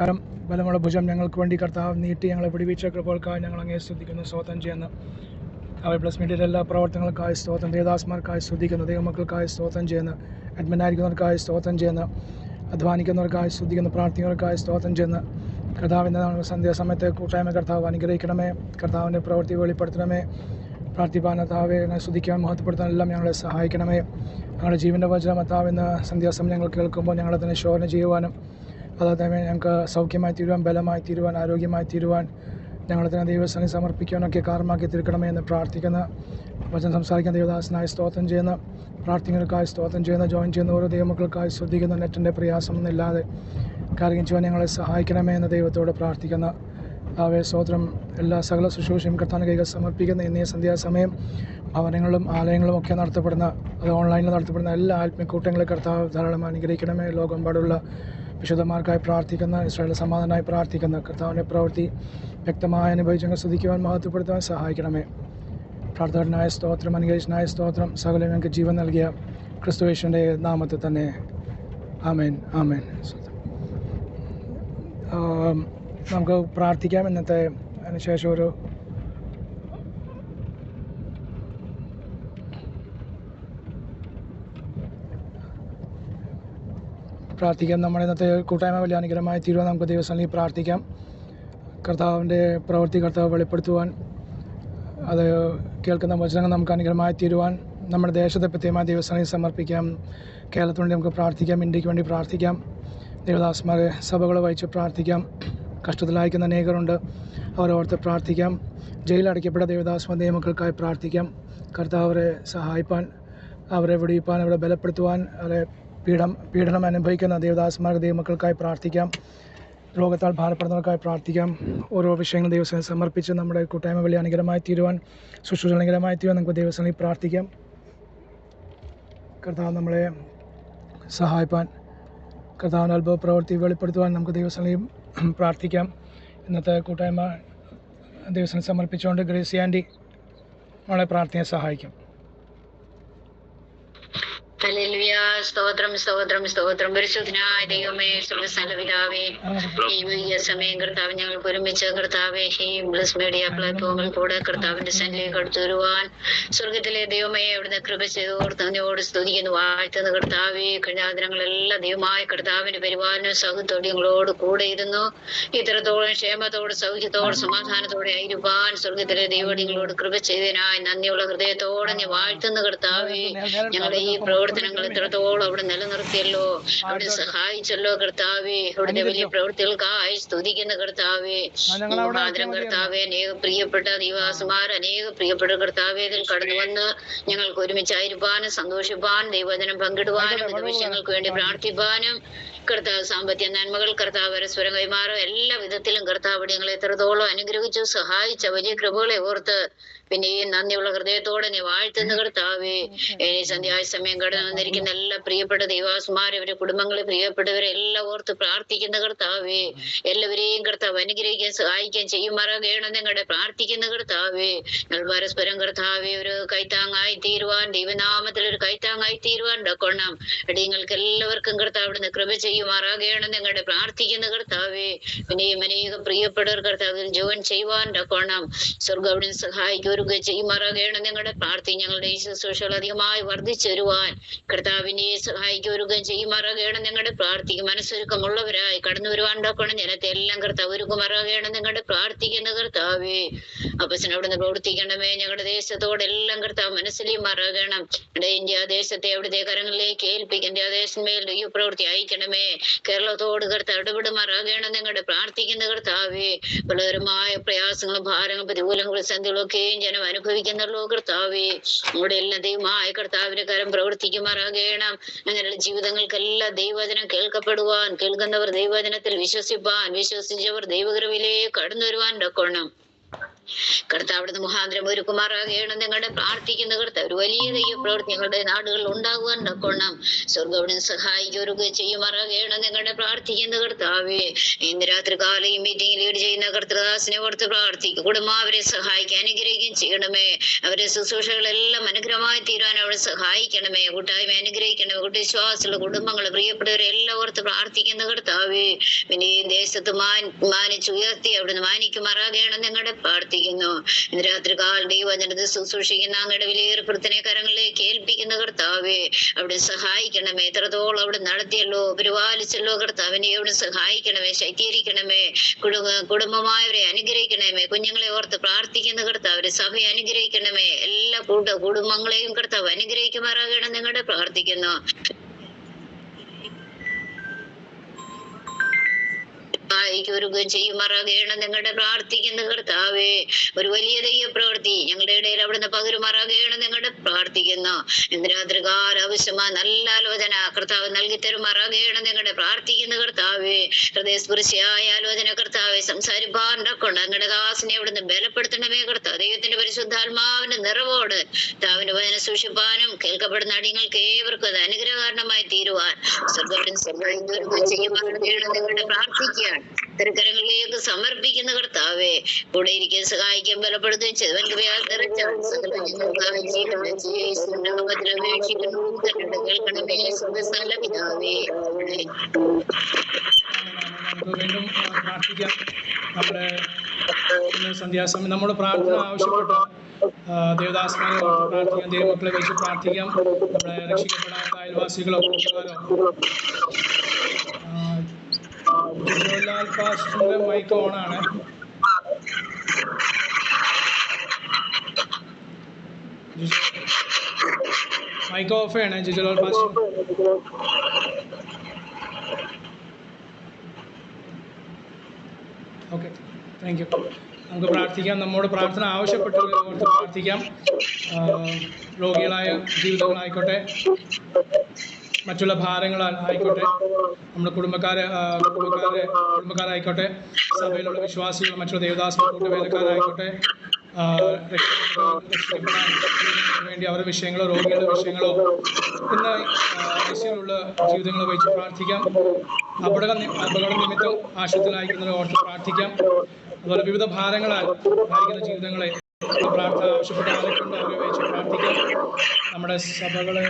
കരം ബലമുള്ള ഭുജം ഞങ്ങൾക്ക് വേണ്ടി കർത്താവ് നീട്ടി ഞങ്ങളെ പിടിപ്പിച്ച കൃപകൾക്കായി ഞങ്ങൾ അങ്ങേ ശ്രദ്ധിക്കുന്നു സ്വതം ചെയ്യുന്നു. അവർ പ്ലസ് മീഡിയയുടെ എല്ലാ പ്രവർത്തനങ്ങൾക്കായി സ്തോത്രം ദേവദാസ്മാർക്കായി ശ്രദ്ധിക്കുന്നു ദൈവമക്കൾക്കായി സ്തോത്രം ചെയ്യുന്നു. അഡ്മിനായിരിക്കുന്നവർക്കായി സ്തോത്രം ചെയ്യുന്നു. അധ്വാനിക്കുന്നവർക്കായി ശ്രദ്ധിക്കുന്ന പ്രാർത്ഥിക്കുന്നവർക്കായി സ്തോത്രം ചെയ്യുന്നു. കർത്താവിന്റെ സന്ധ്യാസമയത്തെ കൂട്ടായ്മ കർത്താവ് അനുഗ്രഹിക്കണമേ. കർത്താവിന്റെ പ്രവൃത്തി വെളിപ്പെടുത്തണമേ. പ്രാർത്ഥിപ്പാൻ ശ്രദ്ധിക്കാൻ മഹത്വപ്പെടുത്താൻ എല്ലാം ഞങ്ങളെ സഹായിക്കണമേ. ഞങ്ങളുടെ ജീവന്റെ വചനം കർത്താവ് ഇന്ന് സന്ധ്യാസമയം ഞങ്ങൾ കേൾക്കുമ്പോൾ ഞങ്ങളെ തന്നെ ശോധന ചെയ്യുവാനും തന്നെ ഞങ്ങൾക്ക് സൗഖ്യമായി തീരുവാൻ ബലമായി തീരുവാൻ ആരോഗ്യമായി തീരുവാൻ ഞങ്ങൾ തന്നെ ദൈവസ്ഥാനം സമർപ്പിക്കുവാനൊക്കെ കാരണമാക്കി തീർക്കണമേ എന്ന് പ്രാർത്ഥിക്കുന്ന. വചനം സംസാരിക്കുന്ന ദേവദാസനായി സ്തോത്രം ചെയ്യുന്ന. പ്രാർത്ഥനകൾക്കായി സ്തോത്രം ചെയ്യുന്ന ജോയിൻ ചെയ്യുന്ന ഓരോ ദൈവമക്കൾക്കായി ശ്രദ്ധിക്കുന്ന നെറ്റിന്റെ പ്രയാസമൊന്നുമില്ലാതെ കാര്യം ചെയ്യുവാൻ ഞങ്ങളെ സഹായിക്കണമേ എന്ന് ദൈവത്തോട് പ്രാർത്ഥിക്കുന്ന. ആവേ സ്തോത്രം എല്ലാ സകല ശുശ്രൂഷയും കർത്താൻ കൈകൾ സമർപ്പിക്കുന്ന ഇന്നേ സന്ധ്യാസമയം ഭവനങ്ങളും ആലയങ്ങളും ഒക്കെ നടത്തപ്പെടുന്ന അത് ഓൺലൈനിൽ നടത്തപ്പെടുന്ന എല്ലാ ആത്മീയ കൂട്ടങ്ങളെ കർത്താവ് ധാരാളം അനുഗ്രഹിക്കണമേ. ലോകമെമ്പാടുള്ള വിശുദ്ധന്മാർക്കായി പ്രാർത്ഥിക്കുന്ന ഇസ്രായേൽ സമാധാനമായി പ്രാർത്ഥിക്കുന്ന കർത്താവിന്റെ പ്രവൃത്തി വ്യക്തമായി അനുഭവിച്ചങ്ങൾ ശ്രദ്ധിക്കുവാൻ മഹത്വപ്പെടുത്തുവാൻ സഹായിക്കണമേ. പ്രാർത്ഥനായ സ്തോത്രം അനുഗ്രഹിച്ചനായ സ്തോത്രം സകലം ഞങ്ങൾക്ക് ജീവൻ നൽകിയ ക്രിസ്തുവേശ്വന്റെ നാമത്തിൽ തന്നെ. ആമേൻ ആമേൻ. നമുക്ക് പ്രാർത്ഥിക്കാം. ഇന്നത്തെ അതിനുശേഷം ഒരു പ്രാർത്ഥിക്കാം. നമ്മുടെ ഇന്നത്തെ കൂട്ടായ്മ വലിയ അനുഗ്രഹമായി തീരുവാൻ നമുക്ക് ദൈവസ്ഥലിൽ പ്രാർത്ഥിക്കാം. കർത്താവിന്റെ പ്രവൃത്തി കർത്താവ് വെളിപ്പെടുത്തുവാൻ അത് കേൾക്കുന്ന വചനങ്ങൾ നമുക്ക് അനുഗ്രഹമായി തീരുവാൻ നമ്മുടെ ദേശത്തെ പ്രത്യേകമായ ദൈവസ്ഥലിൽ സമർപ്പിക്കാം. കേരളത്തിന് വേണ്ടി നമുക്ക് പ്രാർത്ഥിക്കാം ഇന്ത്യയ്ക്ക് വേണ്ടി പ്രാർത്ഥിക്കാം. ദേവദാസ്മാരെ സഭകൾ വഹിച്ച് പ്രാർത്ഥിക്കാം. കഷ്ടത്തിലായിരിക്കുന്ന അനേകരുണ്ട് അവരോർത്ത് പ്രാർത്ഥിക്കാം. ജയിലടയ്ക്കപ്പെട്ട ദേവദാസ്മ നിയമക്കൾക്കായി പ്രാർത്ഥിക്കാം. കർത്താവരെ സഹായിപ്പാൻ അവരെ വിടിയിപ്പാൻ അവരെ ബലപ്പെടുത്തുവാൻ അവരെ പീഡം പീഡനം അനുഭവിക്കുന്ന ദേവദാസന്മാർക്ക് ദൈവമക്കൾക്കായി പ്രാർത്ഥിക്കാം. രോഗത്താൽ ഭാരപ്പെടുന്നവർക്കായി പ്രാർത്ഥിക്കാം. ഓരോ വിഷയങ്ങൾ ദൈവസേന സമർപ്പിച്ച് നമ്മുടെ കൂട്ടായ്മ വലിയ അനുഗ്രഹമായി തീരുവാൻ ശുശ്രൂഷ അനുഗ്രഹമായി തീരുവാൻ നമുക്ക് ദൈവസേനയിൽ പ്രാർത്ഥിക്കാം. കർത്താവ് നമ്മളെ സഹായിപ്പാൻ കർത്താവിന്റെ അത്ഭുത പ്രവൃത്തി വെളിപ്പെടുത്തുവാൻ നമുക്ക് ദൈവസേനയും പ്രാർത്ഥിക്കാം. ഇന്നത്തെ കൂട്ടായ്മ ദൈവസേന സമർപ്പിച്ചുകൊണ്ട് ഗ്രേസിയാൻഡി നമ്മളെ പ്രാർത്ഥനയെ സഹായിക്കും. ഹല്ലേലൂയ. സ്തോത്രം സ്തോത്രം സ്തോത്രം. പരിശുദ്ധനായ ദൈവമേ സർവസലപിതാവേ ഈ സമയം കർത്താവ് ഞങ്ങൾക്ക് ഒരുമിച്ച് കർത്താവേ ഈ ബ്ലസ് മീഡിയ പ്ലാറ്റ്ഫോമിൽ കൂടെ കർത്താവിന്റെ സന്നിലേക്ക് അടുത്തു വരുവാൻ സ്വർഗത്തിലെ ദൈവമേ അവിടുന്ന് കൃപ ചെയ്ത് ഓർത്തതിനോട് സ്തുതിക്കുന്നു. വാഴ്ത്തുന്ന കർത്താവേ കഴിഞ്ഞ ദിനങ്ങളെല്ലാം ദൈവമായ കർത്താവിന്റെ പരിപാലനം സൗഹൃദത്തോടെ ഞങ്ങളോട് കൂടെ ഇരുന്നു. ഇത്രത്തോളം ക്ഷേമത്തോട് സൗഖ്യത്തോട് സമാധാനത്തോടെ ആയിരുവാൻ സ്വർഗത്തിലെ ദൈവം നിങ്ങളോട് കൃപ ചെയ്തതിനായി നന്ദിയുള്ള ഹൃദയത്തോടെ ഞാൻ വാഴ്ത്തുന്ന കർത്താവേ. ഞങ്ങളുടെ ഈ പ്രവർത്തനങ്ങൾ എത്രത്തോളം അവിടെ നിലനിർത്തിയല്ലോ അവിടെ സഹായിച്ചല്ലോ കർത്താവേ അവിടുത്തെ വലിയ പ്രവൃത്തികൾക്കായി സ്തുതിക്കുന്ന കർത്താവേ മുഖാന്തരം കർത്താവെ അനേക പ്രിയപ്പെട്ട ദൈവാസുമാർ അനേക പ്രിയപ്പെട്ട കർത്താവെ ഇതിൽ കടന്നു വന്ന് ഞങ്ങൾക്ക് ഒരുമിച്ചായിരിക്കാനും സന്തോഷിപ്പാനും ദൈവവചനം പങ്കിടുവാനും ഇത് വിഷയങ്ങൾക്ക് വേണ്ടി പ്രാർത്ഥിപ്പാനും കർത്താവ് സാമ്പത്തിക നന്മകൾ കർത്താവ് പരസ്പരം കൈമാറും. എല്ലാ വിധത്തിലും കർത്താവ് ഞങ്ങളെ എത്രത്തോളം അനുഗ്രഹിച്ചു സഹായിച്ച വലിയ കൃപകളെ ഓർത്ത് പിന്നെ ഈ നന്ദിയുള്ള ഹൃദയത്തോടെ നീ വാഴ്ത്തുന്ന കർത്താവേ. ഇനി സന്ധ്യായ സമയം കടന്നു വന്നിരിക്കുന്ന എല്ലാ പ്രിയപ്പെട്ട ദൈവാസുമാരെ അവരുടെ കുടുംബങ്ങളെ പ്രിയപ്പെട്ടവരെ എല്ലാം ഓർത്ത് പ്രാർത്ഥിക്കുന്ന കർത്താവേ എല്ലാവരെയും കർത്താവ് അനുഗ്രഹിക്കാൻ സഹായിക്കാൻ ചെയ്യുമാറാകണം നിങ്ങളുടെ പ്രാർത്ഥിക്കുന്ന കർത്താവേ. ഞങ്ങൾ പരസ്പരം കർത്താവേ ഒരു കൈത്താങ്ങായി തീരുവാൻ ദൈവനാമത്തിൽ ഒരു കൈത്താങ്ങായി തീരുവാൻ ഡക്കൊണം. നിങ്ങൾക്ക് എല്ലാവർക്കും കർത്താവ് അവിടുന്ന് കൃപ ചെയ്യുമാറാകണം നിങ്ങളുടെ പ്രാർത്ഥിക്കുന്ന കർത്താവേ. പിന്നെയും അനേകം പ്രിയപ്പെട്ടവർ കർത്താവിൽ ജോയിൻ ചെയ്യുവാൻ ഡക്കൊണം. സ്വർഗം അവിടുന്ന് സഹായിക്കുക ചെയ്യുമാറാകണം നിങ്ങളുടെ പ്രാർത്ഥി. ഞങ്ങളുടെ ഈ ശുശ്രൂഷകൾ അധികമായി വർദ്ധിച്ചു വരുവാൻ കർത്താവിനെ സഹായിക്കുക ചെയ്യുമാറാകണം നിങ്ങളുടെ പ്രാർത്ഥിക്കും മനസ്സൊരുക്കമുള്ളവരായി കടന്നു വരുവാൻ ഡക്കണം ജനത്തെ എല്ലാം കർത്താവ് ഒരുക്കുമാറാകണം നിങ്ങളുടെ പ്രാർത്ഥിക്കുന്ന കർത്താവേ. അപ്പച്ചനവിടുന്ന് പ്രവർത്തിക്കണമേ. ഞങ്ങളുടെ ദേശത്തോടെ എല്ലാം കർത്താവ് മനസ്സിലേമാറാകണം നമ്മുടെ ഇന്ത്യ ദേശത്തെ അവിടുത്തെ കരങ്ങളിലേക്ക് ഏൽപ്പിക്കും ഇന്ത്യ ദേശമേൽ ഈ പ്രവൃത്തി അയക്കണമേ. കേരളത്തോട് കർത്താവ് ഇടപെടുമാറാകണം നിങ്ങളുടെ പ്രാർത്ഥിക്കുന്ന കർത്താവേ. പലതരമായ പ്രയാസങ്ങളും ഭാരങ്ങളും പ്രതികൂലങ്ങളും സന്ധികളൊക്കെയും ജനം അനുഭവിക്കുന്നല്ലോ കർത്താവേ. നമ്മുടെ എല്ലാം ദൈവമായ കർത്താവിന്റെ കരം പ്രവർത്തിക്കുമാറാകണം അങ്ങനെയുള്ള ജീവിതങ്ങൾക്കെല്ലാം ദൈവവചനം കേൾക്കപ്പെടുവാൻ കേൾക്കുന്നവർ ദൈവവചനത്തിൽ വിശ്വസിപ്പാൻ വിശ്വസിച്ചവർ ദൈവകൃപയിലേക്ക് കടന്നു വരുവാൻ ഡക്കണം കർത്താവ് അവിടുന്ന് മുഖാന്തരം ഒരുക്കുമാറാകണം നിങ്ങളുടെ പ്രാർത്ഥിക്കുന്ന കർത്താവ്. ഒരു വലിയ ദൈവ പ്രവൃത്തി ഞങ്ങളുടെ നാടുകളിൽ ഉണ്ടാകുവാൻ കൊള്ളാം സ്വർഗം അവിടുന്ന് സഹായിക്കൊരുക ചെയ്യുമാറാകണം നിങ്ങളുടെ പ്രാർത്ഥിക്കുന്ന കർത്താവേ. ഇന്ന് രാത്രി കാലം ഈ മീറ്റിംഗ് ലീഡ് ചെയ്യുന്ന കർത്തദാസിനെ ഓർത്ത് പ്രാർത്ഥിക്കും. കുടുംബം അവരെ സഹായിക്കാൻ അനുഗ്രഹിക്കുകയും ചെയ്യണമേ. അവരെ ശുശ്രൂഷകളെല്ലാം അനുഗ്രഹമായി തീരുവാൻ അവരെ സഹായിക്കണമേ. കൂട്ടായ്മ അനുഗ്രഹിക്കണമേ. കുട്ടി വിശ്വാസമുള്ള കുടുംബങ്ങൾ പ്രിയപ്പെട്ടവരെ എല്ലാം ഓർത്ത് പ്രാർത്ഥിക്കുന്ന കർത്താവേ. പിന്നെ ദേശത്ത് മാൻ മാനിച്ചുയർത്തി അവിടുന്ന് മാനിക്കുമാറാകണം നിങ്ങളുടെ പ്രാർത്ഥിക്കുന്നു. ഇന്ന് രാത്രി കാൽ ദൈവജനത്തെ ശുശ്രൂഷിക്കുന്ന അങ്ങയുടെ വിലയേറെ കൃത്യനെ കരങ്ങളിലേക്ക് ഏൽപ്പിക്കുന്ന കർത്താവേ അവിടെ സഹായിക്കണമേ. എത്രത്തോളം അവിടെ നടത്തിയല്ലോ പരിപാലിച്ചല്ലോ കർത്താവിനെ അവിടെ സഹായിക്കണമേ ശൈത്യീകരിക്കണമേ കുടുംബ കുടുംബമായവരെ അനുഗ്രഹിക്കണമേ കുഞ്ഞുങ്ങളെ ഓർത്ത് പ്രാർത്ഥിക്കുന്ന കർത്താവരെ സഭയെ അനുഗ്രഹിക്കണമേ. എല്ലാ കൂട്ട കുടുംബങ്ങളെയും കർത്താവ് അനുഗ്രഹിക്കുമാറാകണം നിങ്ങളുടെ പ്രാർത്ഥിക്കുന്നു. സഹായിക്കുകയും ചെയ്യുമാറാകണം ഞങ്ങളുടെ പ്രാർത്ഥിക്കുന്ന കർത്താവേ ഒരു വലിയ ദൈവ പ്രവൃത്തി ഞങ്ങളുടെ ഇടയിൽ അവിടുന്ന് പകരുമാറാകണം നിങ്ങളുടെ പ്രാർത്ഥിക്കുന്നു ഇന്ന് രാത്രി കാല ആവശ്യമായ നല്ല ആലോചന കർത്താവ് നൽകി തരുമാറാകണം ഞങ്ങളുടെ പ്രാർത്ഥിക്കുന്ന കർത്താവേ ഹൃദയസ്പൃശിയായ ആലോചന കർത്താവെ സംസാരിപ്പാറിനൊക്കെ ഞങ്ങളുടെ ദാസിനെ അവിടുന്ന് ബലപ്പെടുത്തണമേ കർത്താവ്. ദൈവത്തിന്റെ പരിശുദ്ധാത്മാവിന്റെ നിറവോട് താവിന്റെ വചന സൂക്ഷിപ്പാനും കേൾക്കപ്പെടുന്ന അടിയങ്ങൾക്ക് ഏവർക്കും അനുഗ്രഹകാരണമായി തീരുവാൻ സ്വർഗം ചെയ്യുമാറാകണം നിങ്ങളുടെ പ്രാർത്ഥിക്കുകയാണ്. തിരുക്കരങ്ങളിലേക്ക് സമർപ്പിക്കുന്ന കർത്താവേ കൂടെ ഇരിക്കാൻ സഹായിക്കാൻ ബലപ്പെടുത്തുകയും തന്നോട് കേൾക്കണമേ ആ, പ്രാർത്ഥിക്കാം. നമ്മുടെ പ്രാർത്ഥന ആവശ്യപ്പെട്ട ഓർത്ത് പ്രാർത്ഥിക്കാം. ദൈവമക്കളെ വെച്ച് പ്രാർത്ഥിക്കാം. നമ്മുടെ രക്ഷിക്കപ്പെടാത്ത അയൽവാസികളോ ജിജോലാൽ പാസ്റ്ററിന്റെ മൈക്ക് ഓണാണ് മൈക്ക് ഓഫ് ആണ് Jijolal pastor okay thank you നമുക്ക് പ്രാർത്ഥിക്കാം. നമ്മോട് പ്രാർത്ഥന ആവശ്യപ്പെട്ടവരെ ഓർത്ത് പ്രാർത്ഥിക്കാം. രോഗികളായ ജീവിതങ്ങളായിക്കോട്ടെ. മറ്റുള്ള ഭാരങ്ങളാൽ ആയിക്കോട്ടെ. നമ്മുടെ കുടുംബക്കാരെ കുടുംബക്കാരെ കുടുംബക്കാരായിക്കോട്ടെ. സഭയിലുള്ള വിശ്വാസികൾ മറ്റുള്ള ദേവദാസ വേദക്കാരായിക്കോട്ടെ വേണ്ടി അവരുടെ വിഷയങ്ങളോ രോഗികളുടെ വിഷയങ്ങളോ ഇന്ന് ഐസിയിലുള്ള ജീവിതങ്ങളെ വെച്ച് പ്രാർത്ഥിക്കാം. അപകട അപകട നിമിത്തം ആശുപത്രിയിലായിരിക്കുന്നവരെ ഓർത്ത് പ്രാർത്ഥിക്കാം. അതുപോലെ വിവിധ ഭാരങ്ങളാൽ ആയിരിക്കുന്ന ജീവിതങ്ങളെ പ്രാർത്ഥന ആവശ്യപ്പെട്ട ആരൊക്കെയുണ്ട് അവരെ വെച്ച് പ്രാർത്ഥിക്കാം. നമ്മുടെ സഭകളെ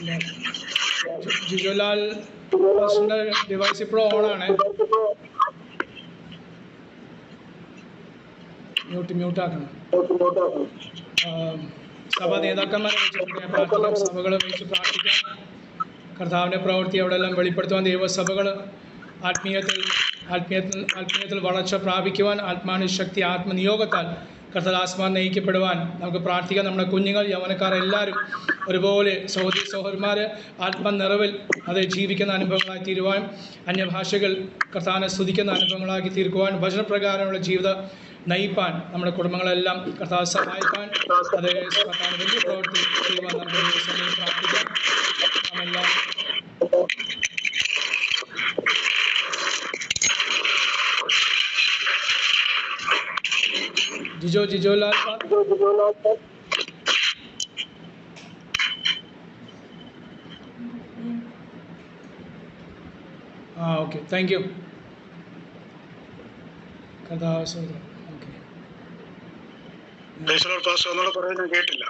ജി- ജിജുലാൽ പാസ്റ്ററിന്റെ ഡിവൈസ് ഇപ്പോഴും ഓണാണ് മ്യൂട്ട് മ്യൂട്ട് ആക്കണം. ആം, സഭാ നേതാക്കന്മാരെ വെച്ച് പ്രാർത്ഥിക്കാം സഭകളെ വെച്ച് പ്രാർത്ഥിക്കാം. കർത്താവിന്റെ പ്രവൃത്തി അവിടെ എല്ലാം വെളിപ്പെടുത്തുവാൻ ദൈവസഭകൾ ആത്മീയത്തിൽ ആത്മീയത്തിൽ ആത്മീയത്തിൽ വളർച്ച പ്രാപിക്കുവാൻ ആത്മാനുശക്തി ആത്മനിയോഗത്താൽ കർത്തദാസ്മാൻ നയിക്കപ്പെടുവാൻ നമുക്ക് പ്രാർത്ഥിക്കാം. നമ്മുടെ കുഞ്ഞുങ്ങൾ യൗവനക്കാർ എല്ലാവരും ഒരുപോലെ സഹോദരി സഹോദരന്മാർ ആത്മനിറവിൽ അത് ജീവിക്കുന്ന അനുഭവങ്ങളായി തീരുവാൻ അന്യഭാഷകൾ കർത്താവിനെ സ്തുതിക്കുന്ന അനുഭവങ്ങളാക്കി തീർക്കുവാൻ വചനപ്രകാരമുള്ള ജീവിത നയിപ്പാൻ നമ്മുടെ കുടുംബങ്ങളെല്ലാം കർത്താവ് സഹായിക്കാൻ അത് കർത്താവ് വലിയ പ്രവർത്തി ചെയ്യുവാൻ നമുക്ക് പ്രാർത്ഥിക്കാം. നാമെല്ലാം ജിജോ ജിജോ ലാൽ ആ ഓക്കെ. താങ്ക് യു കഥാസ്വതം ഓക്കെ. കേട്ടില്ല.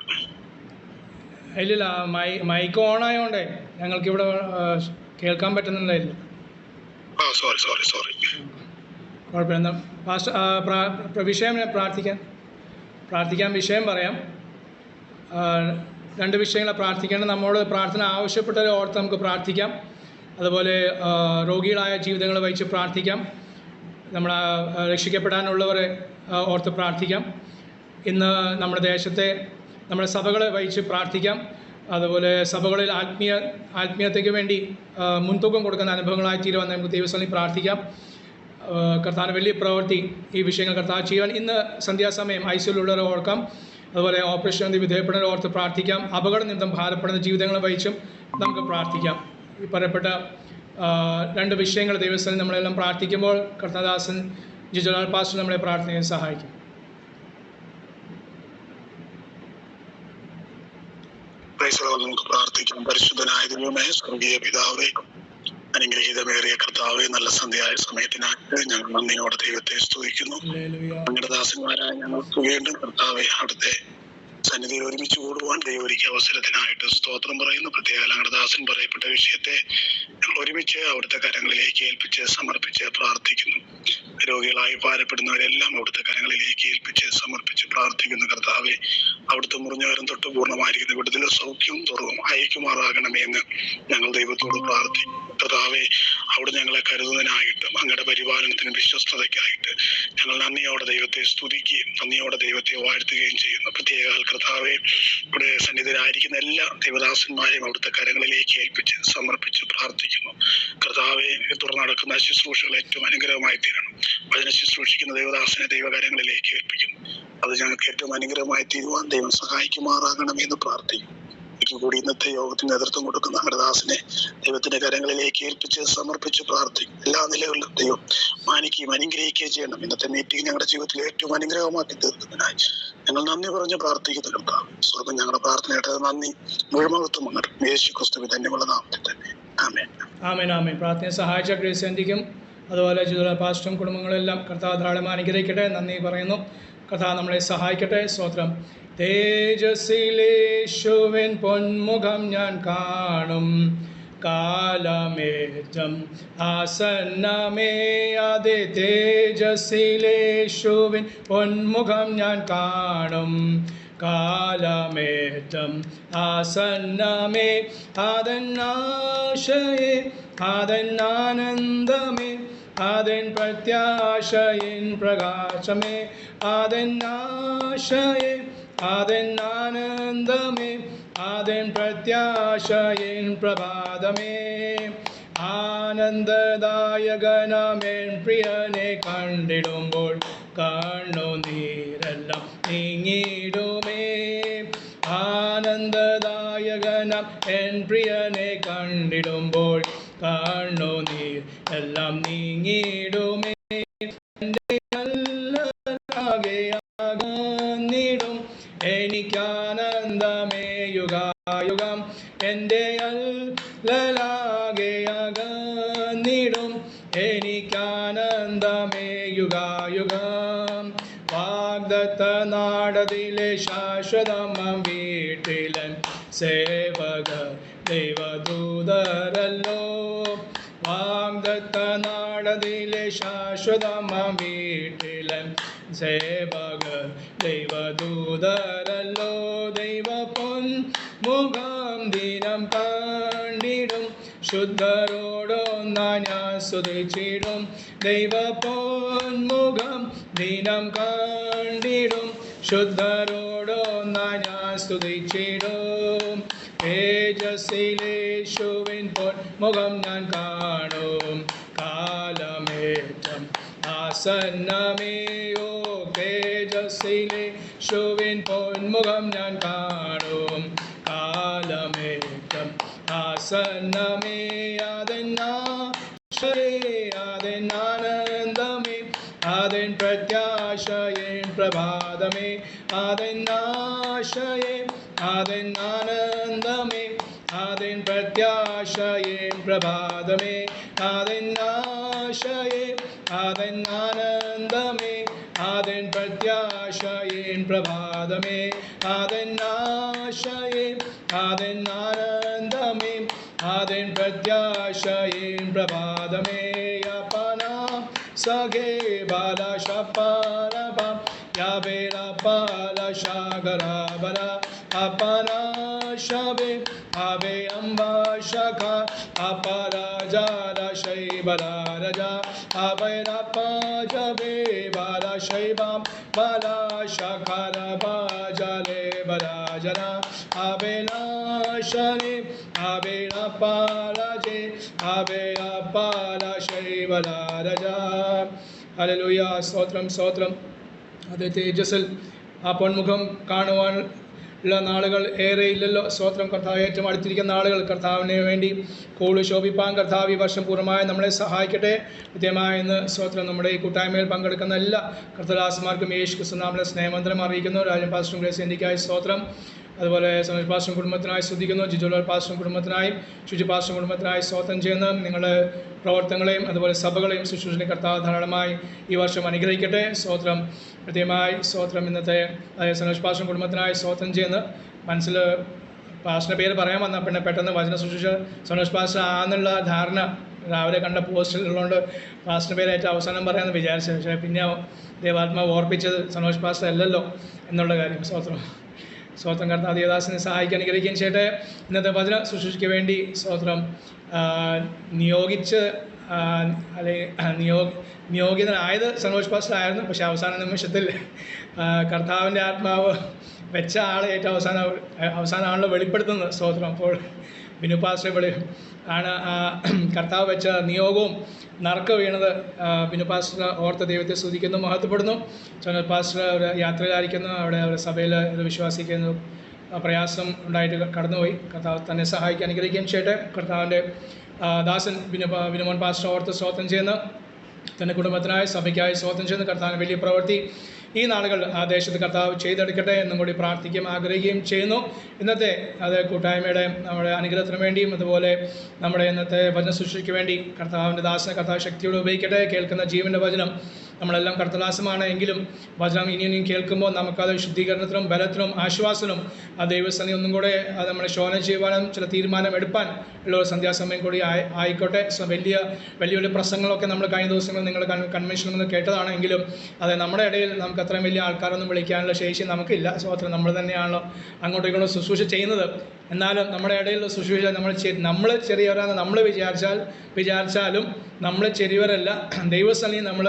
ഇല്ലില്ല മൈ മൈക്ക് ഓൺ ആയതുകൊണ്ടേ ഞങ്ങൾക്ക് ഇവിടെ കേൾക്കാൻ പറ്റുന്നുണ്ടായില്ല സോറി സോറി സോറി കുഴപ്പമില്ല. പാസ്റ്റർ വിഷയം പ്രാർത്ഥിക്കാൻ പ്രാർത്ഥിക്കാൻ വിഷയം പറയാം. രണ്ട് വിഷയങ്ങളെ പ്രാർത്ഥിക്കേണ്ടത് നമ്മോട് പ്രാർത്ഥന ആവശ്യപ്പെട്ടവരെ ഓർത്ത് നമുക്ക് പ്രാർത്ഥിക്കാം. അതുപോലെ രോഗികളായ ജീവിതങ്ങൾ വഹിച്ച് പ്രാർത്ഥിക്കാം. നമ്മളെ രക്ഷിക്കപ്പെടാനുള്ളവരെ ഓർത്ത് പ്രാർത്ഥിക്കാം. ഇന്ന് നമ്മുടെ ദേശത്തെ നമ്മുടെ സഭകളെ വഹിച്ച് പ്രാർത്ഥിക്കാം. അതുപോലെ സഭകളിൽ ആത്മീയ ആത്മീയതയ്ക്ക് വേണ്ടി മുൻതൂക്കം കൊടുക്കുന്ന അനുഭവങ്ങളായി തീരുവാൻ നമുക്ക് ദൈവസ്ഥലിൽ പ്രാർത്ഥിക്കാം. കർത്താവിന് വലിയ പ്രവൃത്തി ഈ വിഷയങ്ങൾ കർത്താവ് ചെയ്യുവാൻ ഇന്ന് സന്ധ്യാസമയം ഐ സിയിലുള്ളവരെ ഓർക്കാം. അതുപോലെ ഓപ്പറേഷൻ വിധേയപ്പെടുന്നവരെ ഓർത്ത് പ്രാർത്ഥിക്കാം. അപകട നിമിത്തം ഭാരപ്പെടുന്ന ജീവിതങ്ങളെ വഹിച്ചും നമുക്ക് പ്രാർത്ഥിക്കാം. ഈ പറയപ്പെട്ട രണ്ട് വിഷയങ്ങൾ ദൈവസ്ഥലിൽ നമ്മളെല്ലാം പ്രാർത്ഥിക്കുമ്പോൾ കർത്താദാസൻ ജിജുലാൽ പാസ്റ്റർ നമ്മളെ പ്രാർത്ഥനയെ സഹായിക്കും. നമുക്ക് പ്രാർത്ഥിക്കാം. പരിശുദ്ധനായ ദൈവമേ സ്വർഗീയ പിതാവേ അനുഗ്രഹീതമേറിയ കർത്താവെ നല്ല സന്ധ്യയായ സമയത്തിനായിട്ട് ഞങ്ങൾ നന്ദിയോടെ ദൈവത്തെ സ്തുതിക്കുന്നു. ഞങ്ങളുടെ ദാസന്മാരായ ഞങ്ങൾ വീണ്ടും കർത്താവെ അവിടുത്തെ സന്നിധിയിൽ ഒരുമിച്ച് കൂടുവാൻ ദൈവം ഒരുക്കിയ അവസരത്തിനായിട്ട് സ്തോത്രം പറയുന്നു. പ്രത്യേക ലങ്കടദാസൻ ദാസൻ പറയപ്പെട്ട വിഷയത്തെ ഞങ്ങൾ ഒരുമിച്ച് അവിടുത്തെ കരങ്ങളിലേക്ക് ഏൽപ്പിച്ച് സമർപ്പിച്ച് പ്രാർത്ഥിക്കുന്നു. രോഗികളായി ഭാരപ്പെടുന്നവരെല്ലാം അവിടുത്തെ കരങ്ങളിലേക്ക് ഏൽപ്പിച്ച് സമർപ്പിച്ച് പ്രാർത്ഥിക്കുന്ന. കർത്താവെ അവിടുത്തെ മുറിഞ്ഞവരും തൊട്ട് പൂർണമായിരിക്കുന്ന വിടുതല സൗഖ്യവും തുറവും അയക്കുമാറാകണമേ എന്ന് ഞങ്ങൾ ദൈവത്തോട് പ്രാർത്ഥിക്കും കർത്താവെ അവിടെ ഞങ്ങളെ കരുതുന്നതിനായിട്ടും അങ്ങയുടെ പരിപാലനത്തിനും വിശ്വസ്തതയ്ക്കായിട്ട് ഞങ്ങൾ നന്ദിയോടെ ദൈവത്തെ സ്തുതിക്കുകയും നന്ദിയോടെ ദൈവത്തെ വാഴ്ത്തുകയും ചെയ്യുന്നു. പ്രത്യേക കർത്താവെ ഇവിടെ സന്നിധിയിലായിരിക്കുന്ന എല്ലാ ദൈവദാസന്മാരെയും അവിടുത്തെ കരങ്ങളിലേക്ക് ഏൽപ്പിച്ച് സമർപ്പിച്ച് പ്രാർത്ഥിക്കുന്നു. കർത്താവെ തുറന്നു നടക്കുന്ന ശുശ്രൂഷകൾ ഏറ്റവും അനുഗ്രഹമായി തീരണം. അതിനെ ശുശ്രൂഷിക്കുന്ന ദൈവദാസനെ ദൈവകരങ്ങളിലേക്ക് ഏൽപ്പിക്കുന്നു. അത് ഞങ്ങൾക്ക് ഏറ്റവും അനുഗ്രഹമായി തീരുവാൻ ദൈവം സഹായിക്കുമാറാകണമെന്ന് പ്രാർത്ഥിക്കുന്നു. കൂടി ഇന്നത്തെ യോഗത്തിന് നേതൃത്വം കൊടുക്കുന്ന ഹരദാസിനെ ദൈവത്തിന്റെ കരങ്ങളിലേക്ക് ഏൽപ്പിച്ച് സമർപ്പിച്ച് പ്രാർത്ഥിക്കും. എല്ലാ നിലകളിലും ദൈവം മാനിക്കുകയും അനുഗ്രഹിക്കുകയും ചെയ്യണം. ഇന്നത്തെ മീറ്റിംഗ് ഞങ്ങളുടെ ജീവിതത്തിൽ ഏറ്റവും അനുഗ്രഹമാക്കി തീർക്കുന്നതിനായി ഞങ്ങൾ നന്ദി പറഞ്ഞ് പ്രാർത്ഥിക്കുന്നു സ്വർഗം ഞങ്ങളുടെ പ്രാർത്ഥനയുടെ നന്ദി മുഴുമകത്തും അങ്ങോട്ട് യേശു ക്രിസ്തു ധന്യമുള്ള നാമത്തിൽ തന്നെ. ആമേൻ. ആമേൻ ആമേൻ. പ്രാർത്ഥനയെ സഹായിച്ച ഗ്രേസ് എന്തിക്കും? അതുപോലെ ജിജോലാൽ പാസ്റ്ററും കുടുംബങ്ങളെല്ലാം കർത്താവ് ധാരാളം അനുഗ്രഹിക്കട്ടെ നന്ദി പറയുന്നു. കർത്താവ് നമ്മളെ സഹായിക്കട്ടെ. സ്തോത്രം. തേജസ്സിലേശുവിൻ പൊന്മുഖം ഞാൻ കാണും. കാലമേറ്റം ആസന്നമേ. അതെ തേജസ്സിലേശുവിൻ പൊന്മുഖം ഞാൻ കാണും. കാലമേറ്റം ആസന്നമേ. അതെന്നാശയെ അതെന്നാനന്ദമേ അതെൻ പ്രത്യാശയൻ പ്രകാശമേ ആദൻ ആശയ ആദൻ ആനന്ദമേ ആദൻ പ്രത്യാശയൻ പ്രഭാതമേ. ആനന്ദദായകനമേൻ പ്രിയനെ കണ്ടിടുമ്പോൾ കണ്ണു നീരെല്ലാം നീങ്ങിടുമേ ആനന്ദദായകനം എൻ പ്രിയനെ കണ്ടിടുമ്പോൾ കണ്ണു നീർ എല്ലാം നീങ്ങിടുമേ എന്റെ നല്ലതാകെയാകുന്നിടും. എനിക്കാനന്ദമേ യുഗായുഗം. എന്റെ അല്ലലാകെയാകുന്നിടും. എനിക്കാനന്ദമേ യുഗായുഗം. വാഗ്ദത്ത നാടതിലെ ശാശ്വതമ ശാശ്വതമ വീട്ടിലൻ സേവക ദൈവദൂതരല്ലോ ദൈവ പൊൻ മുഖം ദിനം കണ്ടിടും ശുദ്ധരോടൊന്നാ ഞാൻ സ്തുതിച്ചിടും ദൈവ പൊന്മുഖം ദിനം കണ്ടിടും ശുദ്ധരോടൊന്നാ ഞാൻ സ്തുതിച്ചിടും തേജസ്സിലേശുവിൻ പൊന്മുഖം ഞാൻ കാണും കാലമേറ്റം मे यो तेजसिन्मुखं नाणो कालमेकम् आसन्नमे आदिनादिनन्दमे आदिन् प्रत्याशयन् प्रभामे आदिन्नाशये आदिन्नानन्दमे आदिन् आदिन प्रत्याशयन् आदिन्नाशये அதன் ஆனந்தமே அதன் मे பிரபாதமே அதன் ஆசையே அதன் ஆனந்தமே அதன் प्रत्याशयीन् பிரபாதமே அப்பனா सगे बालाशापानब या बेला पालशागरा बला। अपरा शवे हवे अम्बा शखा अपरा जारा शैबरा रजा अभैरा पाजवे बारा बाला शखर बाजले बरा जना अबेला शनि शैबला लोहिया स्तोत्रम स्तोत्रम। अरे तेजसल अपन मुखम काणवाण ഉള്ള നാളുകൾ ഏറെ ഇല്ലല്ലോ സ്വോത്രം കർത്താവ് ഏറ്റവും അടുത്തിരിക്കുന്ന നാളുകൾ കർത്താവിന് വേണ്ടി കൂടുതൽ ശോഭിപ്പാൻ കർത്താവ് ഈ വർഷം പൂർണമായി നമ്മളെ സഹായിക്കട്ടെ. കൃത്യമായ ഇന്ന് സ്വോത്രം നമ്മുടെ ഈ കൂട്ടായ്മയിൽ പങ്കെടുക്കുന്ന എല്ലാ കർത്തദാസന്മാർക്കും യേശു ക്രിസ്തുനാമലെ സ്നേഹമന്ത്രം അറിയിക്കുന്നു. രാജൻ പാസ്റ്റർ ഗ്രേസ് എനിക്കായി സ്തോത്രം. അതുപോലെ സനോജ് പാസ്റ്ററും കുടുംബത്തിനായി ശ്രദ്ധിക്കുന്നു ജിജോലാൽ പാസ്റ്ററും കുടുംബത്തിനായും ശുചി പാസ്റ്ററും കുടുംബത്തിനായി സ്തോത്രം ചെയ്യുന്ന നിങ്ങളുടെ പ്രവർത്തനങ്ങളെയും അതുപോലെ സഭകളെയും ശുശ്രൂഷണ കർത്താവ് ധാരാളമായി ഈ വർഷം അനുഗ്രഹിക്കട്ടെ. സ്വോത്രം കൃത്യമായി സ്വോത്രം ഇന്നത്തെ അതായത് സനോജ് പാസ്റ്ററും കുടുംബത്തിനായി സ്തോത്രം ചെയ്യുന്ന മനസ്സിൽ പാസ്റ്ററിന്റെ പേര് പറയാൻ വന്ന പിന്നെ പെട്ടെന്ന് വചന ശുശ്രൂഷ സനോജ് പാസ്റ്റർ ആന്നുള്ള ധാരണ രാവിലെ കണ്ട പോസ്റ്റിലുള്ളതുകൊണ്ട് പാസ്റ്ററിന്റെ പേര് ഏറ്റവും അവസാനം പറയാമെന്ന് വിചാരിച്ചത്. പക്ഷേ പിന്നെ ദേവാത്മാവ് ഓർപ്പിച്ചത് സനോജ് പാസ്റ്റർ അല്ലല്ലോ എന്നുള്ള കാര്യം. സ്തോത്രം സ്തോത്രം കർത്താവ് ദേവദാസിനെ സഹായിക്കാൻ അനുഗ്രഹിക്കുകയും ചെയ്യട്ടെ. ഇന്നത്തെ വചന ശുശ്രൂഷയ്ക്ക് വേണ്ടി സ്തോത്രം ആ, നിയോഗിച്ച് അല്ലെങ്കിൽ അല്ലെ നിയോഗ നിയോഗിതനായത് സന്തോഷ് പാസ്റ്റർ ആയിരുന്നു. പക്ഷേ അവസാന നിമിഷത്തിൽ കർത്താവിന്റെ ആത്മാവ് വെച്ച ആളെ ഏറ്റവും അവസാന അവസാനമാണല്ലോ വെളിപ്പെടുത്തുന്നത് സ്തോത്രം. അപ്പോൾ ബിനു പാസ്റ്റർ വെളി ആണ് ആ കർത്താവ് വെച്ച നിയോഗവും നറുക്ക് വീണത് ബിനുപാസ്റ്റർ ബിനു പാസ്റ്റർ ഓർത്ത ദൈവത്തെ സ്തുതിക്കുന്നു മഹത്വപ്പെടുന്നു. സോനൽ പാസ്റ്റർ അവർ യാത്രയിലായിരിക്കുന്നു അവിടെ അവരുടെ സഭയിൽ ഇത് വിശ്വാസിക്കുന്നു. പ്രയാസം ഉണ്ടായിട്ട് കടന്നുപോയി. കർത്താവ് തന്നെ സഹായിക്കാൻ അനുഗ്രഹിക്കുകയും ചെയ്യട്ടെ. കർത്താവിന്റെ ദാസൻ ബിനു ബിനുമോൻ പാസ്റ്റർ ഓർത്ത് സ്തോത്രം ചെയ്യുന്ന. തന്റെ കുടുംബത്തിനായി സഭയ്ക്കായി സ്വാതന്ത്ര്യം ചെയ്യുന്ന. കർത്താവിന് വലിയ പ്രവൃത്തി. ഈ നാളുകൾ ആ ദേശത്ത് കർത്താവ് ചെയ്തെടുക്കട്ടെ എന്നും കൂടി പ്രാർത്ഥിക്കുകയും ആഗ്രഹിക്കുകയും ചെയ്യുന്നു. ഇന്നത്തെ അത് കൂട്ടായ്മയുടെ നമ്മുടെ അനുഗ്രഹത്തിന് വേണ്ടിയും അതുപോലെ നമ്മുടെ ഇന്നത്തെ വചന സൃഷ്ടിക്ക് വേണ്ടി കർത്താവിന്റെ ദാസന കർത്താവ് ശക്തിയോടെ ഉപയോഗിക്കട്ടെ. കേൾക്കുന്ന ജീവന്റെ വചനം നമ്മളെല്ലാം കടത്തലാസമാണ് എങ്കിലും വചനം ഇനി ഇനിയും കേൾക്കുമ്പോൾ നമുക്കത് ശുദ്ധീകരണത്തിനും ബലത്തിനും ആശ്വാസനും ആ ദൈവസന്ധി ഒന്നും കൂടെ അത് നമ്മളെ ശോധന ചെയ്യുവാനും ചില തീരുമാനം എടുപ്പാൻ ഉള്ള ഒരു സന്ധ്യാസമയം കൂടി ആയി ആയിക്കോട്ടെ. വലിയ വലിയ വലിയ പ്രസംഗങ്ങളൊക്കെ നമ്മൾ കഴിഞ്ഞ ദിവസങ്ങൾ നിങ്ങൾ കൺവെൻഷനിൽ നിന്ന് കേട്ടതാണെങ്കിലും അതെ നമ്മുടെ ഇടയിൽ നമുക്ക് അത്രയും വലിയ ആൾക്കാരൊന്നും വിളിക്കാനുള്ള ശേഷി നമുക്കില്ല. സോ അത്ര നമ്മൾ തന്നെയാണല്ലോ അങ്ങോട്ടും ഇങ്ങോട്ടും ശുശ്രൂഷ ചെയ്യുന്നത്. എന്നാലും നമ്മുടെ ഇടയിലുള്ള ശുശ്രൂഷ നമ്മൾ നമ്മൾ ചെറിയവരാണ് നമ്മൾ വിചാരിച്ചാൽ വിചാരിച്ചാലും നമ്മൾ ചെറിയവരല്ല. ദൈവസ്ഥലിൽ നമ്മൾ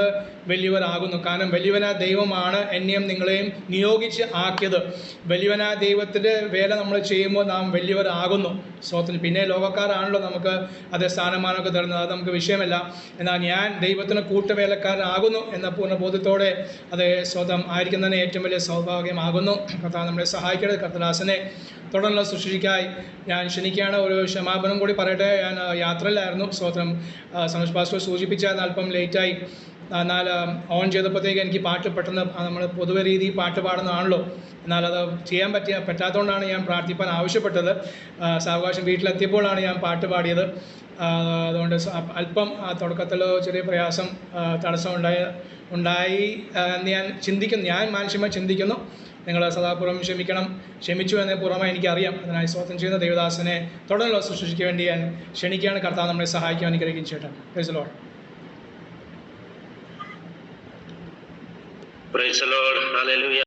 വലിയവരാകുന്നു. കാരണം വലിയവനാ ദൈവമാണ് എന്നെയും നിങ്ങളെയും നിയോഗിച്ച് ആക്കിയത്. വലിയവനാ ദൈവത്തിന്റെ വേല നമ്മൾ ചെയ്യുമ്പോൾ നാം വലിയവരാകുന്നു. സ്വത്തിന് പിന്നെ ലോകക്കാരാണല്ലോ നമുക്ക് അതേ സ്ഥാനമാനമൊക്കെ തരുന്നത്. അത് നമുക്ക് വിഷയമല്ല. എന്നാൽ ഞാൻ ദൈവത്തിന് കൂട്ടുവേലക്കാരനാകുന്നു എന്ന പൂർണ ബോധ്യത്തോടെ അതേ സ്വതം ആയിരിക്കുന്നതിന് ഏറ്റവും വലിയ സൗഭാഗ്യമാകുന്നു. കർത്താവ് നമ്മളെ സഹായിക്കരുത് കർത്തദാസനെ തുടർന്നുള്ള ശുശ്രൂഷയ്ക്കായി ഞാൻ ക്ഷണിക്കുകയാണ് ഒരു ക്ഷമാപണം കൂടി പറയട്ടെ. ഞാൻ യാത്രയിലായിരുന്നു. സ്വതം സന്തോഷ് പാസ്റ്റർ സൂചിപ്പിച്ചാൽ അല്പം ലേറ്റായി. എന്നാൽ ഓൺ ചെയ്തപ്പോഴത്തേക്ക് എനിക്ക് പാട്ട് പെട്ടെന്ന് നമ്മൾ പൊതുവെ രീതി പാട്ട് പാടുന്നതാണല്ലോ. എന്നാൽ അത് ചെയ്യാൻ പറ്റിയ പറ്റാത്തതുകൊണ്ടാണ് ഞാൻ പ്രാർത്ഥിപ്പാൻ ആവശ്യപ്പെട്ടത്. സാവകാശം വീട്ടിലെത്തിയപ്പോഴാണ് ഞാൻ പാട്ട് പാടിയത്. അതുകൊണ്ട് അല്പം തുടക്കത്തിൽ ചെറിയ പ്രയാസം തടസ്സം ഉണ്ടായി ഉണ്ടായി എന്ന് ഞാൻ ചിന്തിക്കുന്നു. ഞാൻ മാനുഷ്യമായി ചിന്തിക്കുന്നു. നിങ്ങൾ സദാപൂർവം ക്ഷമിക്കണം. ക്ഷമിച്ചു എന്ന് പൂർണമായി എനിക്കറിയാം. അതിനായി സ്വാതന്ത്ര്യം ചെയ്യുന്ന ദേവദാസനെ തുടർന്നുള്ള ശുശ്രൂഷയ്ക്ക് വേണ്ടി ഞാൻ ക്ഷണിക്കുകയാണ്. കർത്താവ് നമ്മളെ സഹായിക്കാൻ എനിക്കറിയിക്കും ചേട്ടൻ പ്രൈസ് ലോഡ് പ്രൈസ്.